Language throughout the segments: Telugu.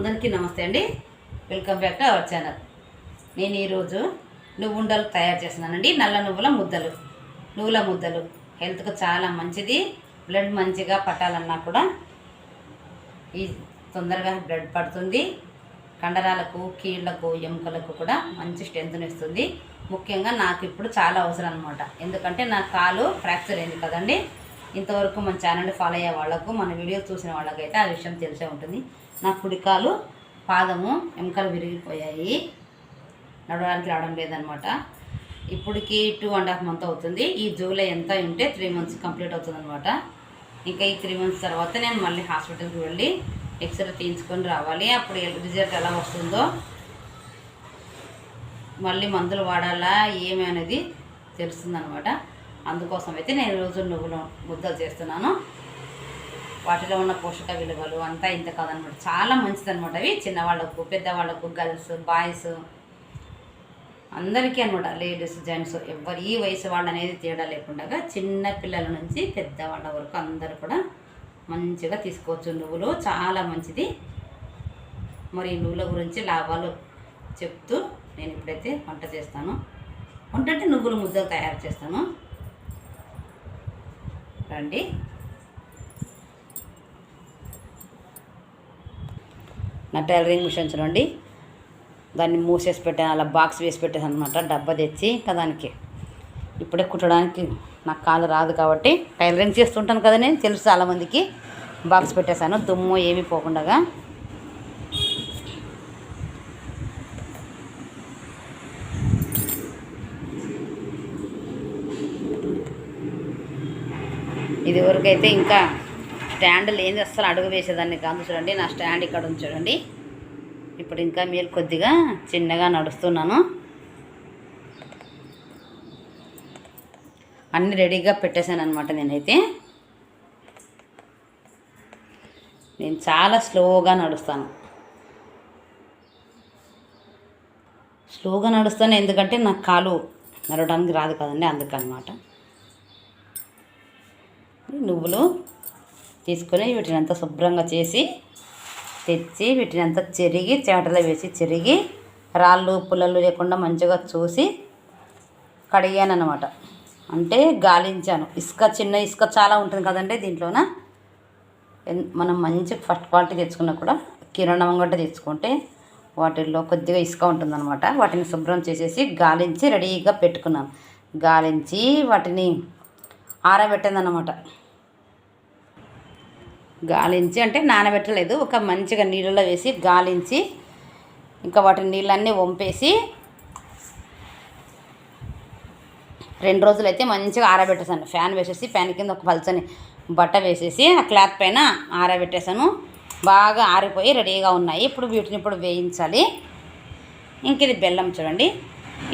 అందరికీ నమస్తే అండి. Welcome back to our channel నేను ఈరోజు నువ్వుండలు తయారు చేస్తున్నానండి. నల్ల నువ్వుల ముద్దలు. నువ్వుల ముద్దలు. హెల్త్కు చాలా మంచిది. బ్లడ్ మంచిగా పట్టాలన్నా కూడా ఈ తొందరగా బ్లడ్ పడుతుంది. కండరాలకు కీళ్ళకు ఎముకలకు కూడా మంచి స్ట్రెంత్ని ఇస్తుంది. ముఖ్యంగా నాకు ఇప్పుడు చాలా అవసరం అనమాట ఎందుకంటే నా కాలు ఫ్రాక్చర్ అయింది కదండి. ఇంతవరకు మన ఛానల్ ఫాలో అయ్యే వాళ్ళకు మన వీడియో చూసిన వాళ్ళకైతే ఆ విషయం తెలిసే ఉంటుంది. నా కుడికాలు పాదము ఎముకలు విరిగిపోయాయి. నడవడానికి రావడం లేదనమాట. ఇప్పటికి టూ అండ్ హాఫ్ మంత్ అవుతుంది. ఈ జూలై ఎంత ఉంటే త్రీ మంత్స్ కంప్లీట్ అవుతుందనమాట. ఇంకా ఈ త్రీ మంత్స్ తర్వాత నేను మళ్ళీ హాస్పిటల్కి వెళ్ళి ఎక్స్రే తీయించుకొని రావాలి. అప్పుడు రిజల్ట్ ఎలా వస్తుందో మళ్ళీ మందులు వాడాలా ఏమి అనేది తెలుస్తుందనమాట. అందుకోసం అయితే నేను రోజు నువ్వులు ముద్దలు చేస్తున్నాను. వాటిలో ఉన్న పోషక విలువలు అంతా ఇంత కాదనమాట. చాలా మంచిదనమాట అవి. చిన్నవాళ్ళకు పెద్దవాళ్ళకు గర్ల్స్ బాయ్స్ అందరికీ అనమాట. లేడీస్ జెంట్స్ ఎవరు ఈ వయసు వాళ్ళు అనేది తేడా లేకుండా చిన్న పిల్లల నుంచి పెద్దవాళ్ళ వరకు అందరూ కూడా మంచిగా తీసుకోవచ్చు నువ్వులు. చాలా మంచిది. మరి నువ్వుల గురించి లాభాలు చెప్తూ నేను ఇప్పుడైతే వంట చేస్తాను. వంట అంటే నువ్వుల ముద్దలు తయారు చేస్తాను. రండి నా టైలరింగ్ మిషన్ చూడండి. దాన్ని మూసేసి పెట్టాను అలా బాక్స్ వేసి పెట్టాను అనమాట డబ్బా తెచ్చి ఇంకా దానికి. ఇప్పుడే కుట్టడానికి నాకు కాలు రాదు కాబట్టి టైలరింగ్ చేస్తుంటాను కదా నేను తెలుసు చాలామందికి. బాక్స్ పెట్టేశాను దుమ్ము ఏమీ పోకుండా ఇది వరకైతే ఇంకా స్టాండ్ లేని అస్సలు అడుగు వేసేదాన్ని కాదు చూడండి. నా స్టాండ్ ఇక్కడ ఉంది చూడండి. ఇప్పుడు ఇంకా మీరు కొద్దిగా చిన్నగా నడుస్తున్నాను. అన్నీ రెడీగా పెట్టేశాను అనమాట నేనైతే. నేను చాలా స్లోగా నడుస్తాను. స్లోగా నడుస్తాను ఎందుకంటే నాకు కాలు నడవడానికి రాదు కదండి అందుకనమాట. నువ్వులు తీసుకొని వీటిని అంతా శుభ్రంగా చేసి తెచ్చి వీటిని అంతా చెరిగి చేటలో వేసి చెరిగి రాళ్ళు పుల్లలు లేకుండా మంచిగా చూసి కడిగాను అనమాట అంటే గాలించాను. ఇసుక చిన్న ఇసుక చాలా ఉంటుంది కదండి దీంట్లోన. మనం మంచి ఫస్ట్ క్వాలిటీ తెచ్చుకున్నా కూడా కిరణం గట్ట తెచ్చుకుంటే వాటిల్లో కొద్దిగా ఇసుక ఉంటుందన్నమాట. వాటిని శుభ్రం చేసేసి గాలించి రెడీగా పెట్టుకున్నాను గాలించి వాటిని ఆరబెట్టాను అనమాట గాలించి అంటే నానబెట్టలేదు ఒక మంచిగా నీళ్ళలో వేసి గాలించి ఇంకా వాటి నీళ్ళన్నీ వంపేసి రెండు రోజులైతే మంచిగా ఆరబెట్టేసాను ఫ్యాన్ వేసేసి ఫ్యాన్ కింద ఒక పల్చని బట్ట వేసేసి ఆ క్లాత్ పైన ఆరబెట్టేసాను బాగా ఆరిపోయి రెడీగా ఉన్నాయి. ఇప్పుడు వీటిని ఇప్పుడు వేయించాలి. ఇంక ఇది బెల్లం చూడండి.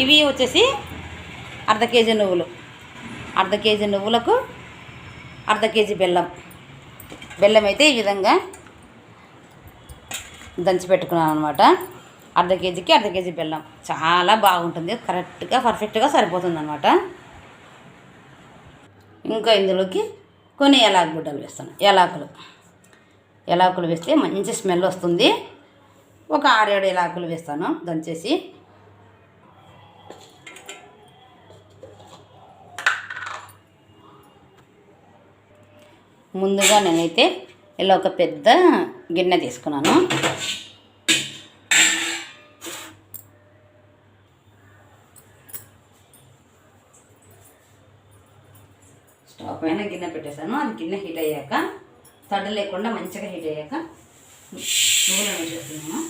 ఇవి వచ్చేసి అర్ధ కేజీ నువ్వులు. అర్ధ కేజీ నువ్వులకు అర్ధ కేజీ బెల్లం. బెల్లం అయితే ఈ విధంగా దంచి పెట్టుకున్నాను అనమాట అర్ధ కేజీకి అర్ధ కేజీ బెల్లం. చాలా బాగుంటుంది. కరెక్ట్గా పర్ఫెక్ట్గా సరిపోతుంది అనమాట ఇంకా ఇందులోకి కొన్ని యాలకులు గుడ్డలు వేస్తాను. ఎలాకులు ఎలాకులు వేస్తే మంచి స్మెల్ వస్తుంది. ఒక ఆరేడు యాలకులు వేస్తాను దంచేసి. ముందుగా నేనైతే ఇలా ఒక పెద్ద గిన్నె తీసుకున్నాను. స్టవ్ పైన గిన్నె పెట్టేశాను. అది గిన్నె హీట్ అయ్యాక తడ లేకుండా మంచిగా హీట్ అయ్యాక నువ్వులు వేసేస్తున్నాను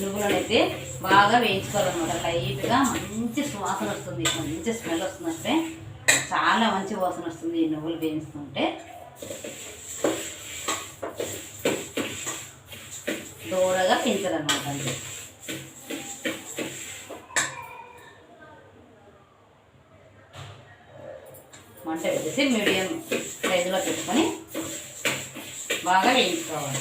నువ్వులను అయితే బాగా వేయించుకోవాలన్నమాట. లైట్గా మంచి సువాసన వస్తుంది. మంచి స్మెల్ వస్తుందంటే చాలా మంచి వాసన వస్తుంది ఈ నువ్వులు వేయిస్తుంటే దూరగా పెంచాలన్నమాట అండి. మంట పెట్టేసి మీడియం సైజులో పెట్టుకొని బాగా వేయించుకోవాలి.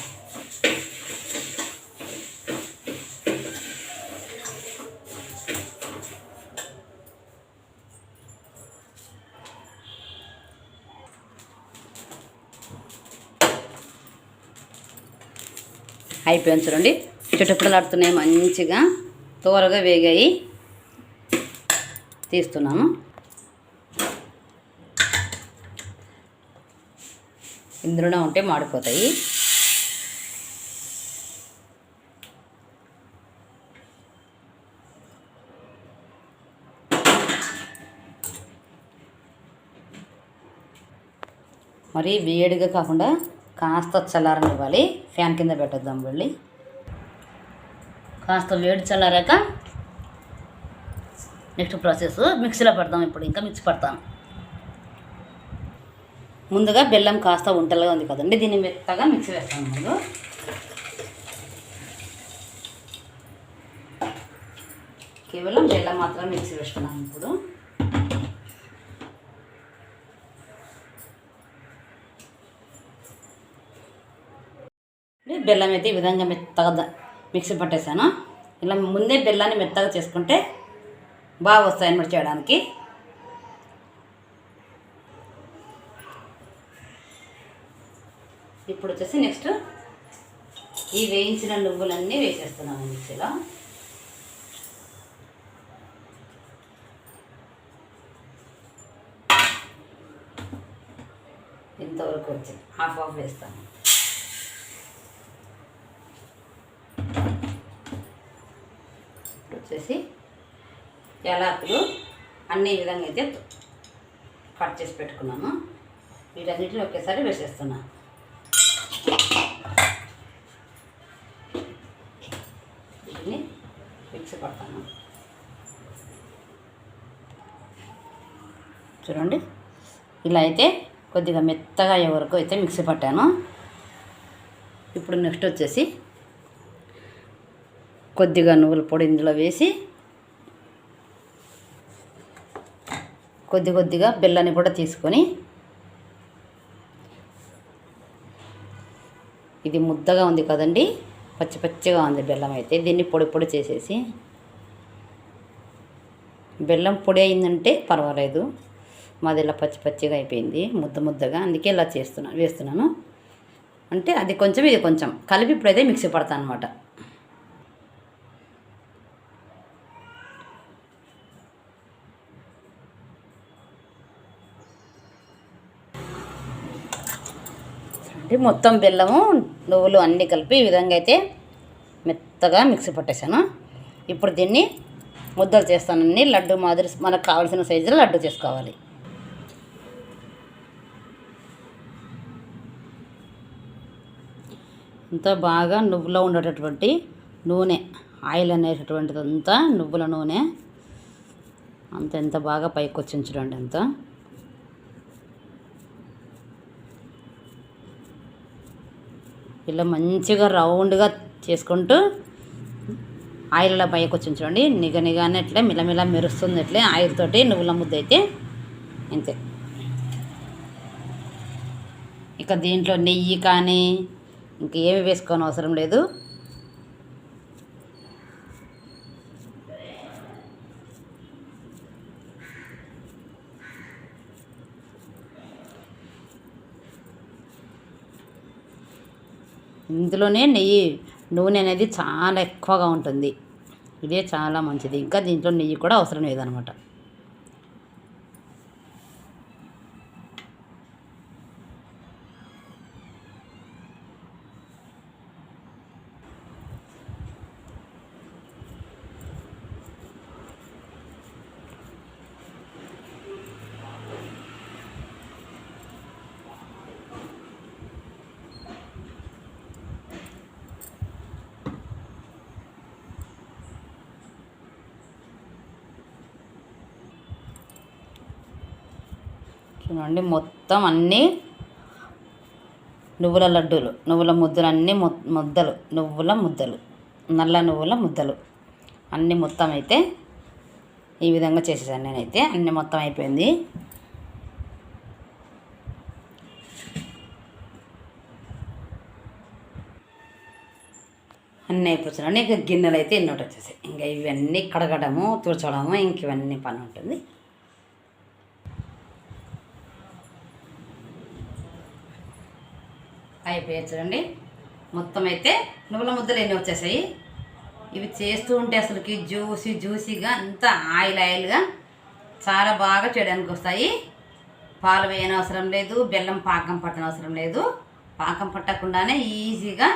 అయిపోయింది చూడండి. చుట్టుపుడలాడుతున్నాయి మంచిగా. త్వరగా వేగాయి. తీస్తున్నాము. ఇందులోనే ఉంటే మాడిపోతాయి. మరి వేడిగా కాకుండా కాస్త చల్లారనివ్వాలి. ఫ్యాన్ కింద పెట్టేద్దాం వెళ్ళి. కాస్త వేడి చల్లారాక నెక్స్ట్ ప్రాసెస్ మిక్సీలో పెడదాం ఇప్పుడు ఇంకా మిక్సీ పడతాను. ముందుగా బెల్లం కాస్త ఉంటలుగా ఉంది కదండి దీన్ని మెత్తగా మిక్సీ వేస్తాను ముందు. కేవలం బెల్లం మాత్రం మిక్సీ వేసుకున్నాను ఇప్పుడు. బెల్లం అయితే ఈ విధంగా మెత్తగా మిక్సీ పట్టేశాను ఇలా ముందే బెల్లాన్ని మెత్తగా చేసుకుంటే బాగా వస్తాయి అన్నమాట చేయడానికి. ఇప్పుడు వచ్చేసి నెక్స్ట్ ఈ వేయించిన నువ్వులన్నీ వేసేస్తున్నాను మిక్సీలో. ఇంతవరకు వచ్చింది. హాఫ్ హాఫ్ వేస్తాను ఇప్పుడు వచ్చేసి యాలకులు అన్ని విధంగా అయితే కట్ చేసి పెట్టుకున్నాను. వీటన్నిటిని ఒకేసారి వేసేస్తున్నాను వీటిని మిక్సీ పడతాను. చూడండి ఇలా అయితే కొద్దిగా మెత్తగా అయ్యే వరకు అయితే మిక్సీ పట్టాను. ఇప్పుడు నెక్స్ట్ వచ్చేసి కొద్దిగా నువ్వుల పొడి ఇందులో వేసి కొద్ది కొద్దిగా బెల్లాన్ని కూడా తీసుకొని ఇది ముద్దగా ఉంది కదండి పచ్చి పచ్చిగా ఉంది బెల్లం అయితే. దీన్ని పొడి పొడి చేసేసి బెల్లం పొడి అయిందంటే పర్వాలేదు. మాది ఇలా పచ్చి పచ్చిగా అయిపోయింది ముద్ద ముద్దగా. అందుకే ఇలా చేస్తున్నాను వేస్తున్నాను. అంటే అది కొంచెం ఇది కొంచెం. కలిపి ఇప్పుడైతే మిక్సీ పడతాను అనమాట అంటే మొత్తం బెల్లము నువ్వులు అన్నీ కలిపి ఈ విధంగా అయితే మెత్తగా మిక్సీ పట్టేశాను. ఇప్పుడు దీన్ని ముద్దలు చేస్తానండి లడ్డు మాదిరి మనకు కావాల్సిన సైజులో లడ్డు చేసుకోవాలి. ఇంత బాగా నువ్వులో ఉండేటటువంటి నూనె ఆయిల్ అనేటటువంటిది అంతా నువ్వుల నూనె. అంత ఎంత బాగా పైకి వచ్చింది చూడండి అంతా. ఇలా మంచిగా రౌండ్గా చేసుకుంటూ ఆయిల్లో పైకి వచ్చి చూడండి నిగ నిగానే మిలమిల మెరుస్తుంది ఎట్లే ఆయిల్ తోటి నువ్వుల ముద్ద అయితే అంతే. ఇక దీంట్లో నెయ్యి కానీ ఇంకేమి వేసుకోని అవసరం లేదు. ఇందులోనే నెయ్యి నూనె అనేది చాలా ఎక్కువగా ఉంటుంది. ఇదే చాలా మంచిది. ఇంకా దీంట్లో నెయ్యి కూడా అవసరం లేదనమాట. చూడండి మొత్తం అన్నీ నువ్వుల లడ్డూలు నువ్వుల ముద్దలు అన్నీ ముద్దలు నువ్వుల ముద్దలు నల్ల నువ్వుల ముద్దలు. అన్నీ మొత్తం అయితే ఈ విధంగా చేసేసాను నేనైతే. అన్నీ మొత్తం అయిపోయింది. అన్నీ అయిపోతున్నాను ఇంకా గిన్నెలు అయితే ఎన్నోటి వచ్చేసాయి. ఇంకా ఇవన్నీ కడగడము తుడచడము ఇంక ఇవన్నీ పని ఉంటుంది. అయిపోయాయి చూడండి. మొత్తం అయితే నువ్వుల ముద్దలు ఎన్ని వచ్చేసాయి? ఇవి చేస్తూ ఉంటే అసలుకి జ్యూసీ జ్యూసీగా అంత ఆయిల్ ఆయిల్గా చాలా బాగా చేయడానికి వస్తాయి. పాలు వేయని అవసరం లేదు బెల్లం పాకం పట్టని అవసరం లేదు. పాకం పట్టకుండానే ఈజీగా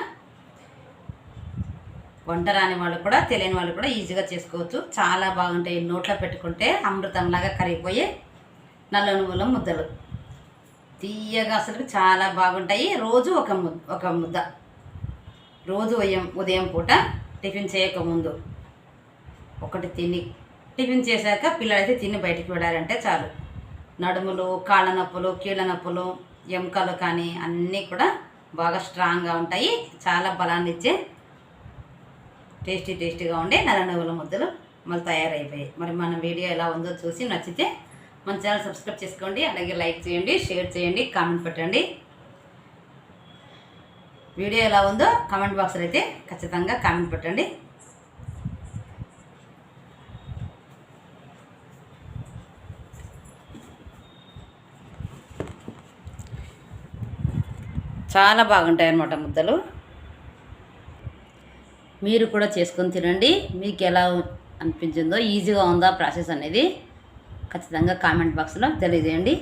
వంట రాని వాళ్ళు కూడా తెలియని వాళ్ళు కూడా ఈజీగా చేసుకోవచ్చు. చాలా బాగుంటాయి. నోట్లో పెట్టుకుంటే అమృతంలాగా కరిగిపోయే నల్ల నువ్వుల ముద్దలు. తీయగా అసలు చాలా బాగుంటాయి. రోజు ఒక ముద్ద ఒక ముద్ద. రోజు ఉదయం ఉదయం పూట టిఫిన్ చేయకముందు ఒకటి తిని టిఫిన్ చేశాక పిల్లలైతే తిని బయటికి వెళ్ళారంటే చాలు. నడుములు కాళ్ళ నొప్పులు కీళ్ళ నొప్పులు ఎముకలు కానీ అన్నీ కూడా బాగా స్ట్రాంగ్గా ఉంటాయి. చాలా బలాన్ని ఇచ్చే టేస్టీ టేస్టీగా ఉండే నల్ల నువ్వుల ముద్దలు మళ్ళీ తయారైపోయాయి. మరి మన వీడియో ఎలా ఉందో చూసి నచ్చితే మన ఛానల్ సబ్స్క్రైబ్ చేసుకోండి అలాగే లైక్ చేయండి షేర్ చేయండి కామెంట్ పెట్టండి. వీడియో ఎలా ఉందో కామెంట్ బాక్స్లో అయితే ఖచ్చితంగా కామెంట్ పెట్టండి. చాలా బాగుంటాయి అన్నమాట ముద్దలు. మీరు కూడా చేసుకొని తినండి. మీకు ఎలా అనిపించిందో ఈజీగా ఉందా ప్రాసెస్ అనేది? ఖచ్చితంగా కామెంట్ బాక్స్లో తెలియజేయండి.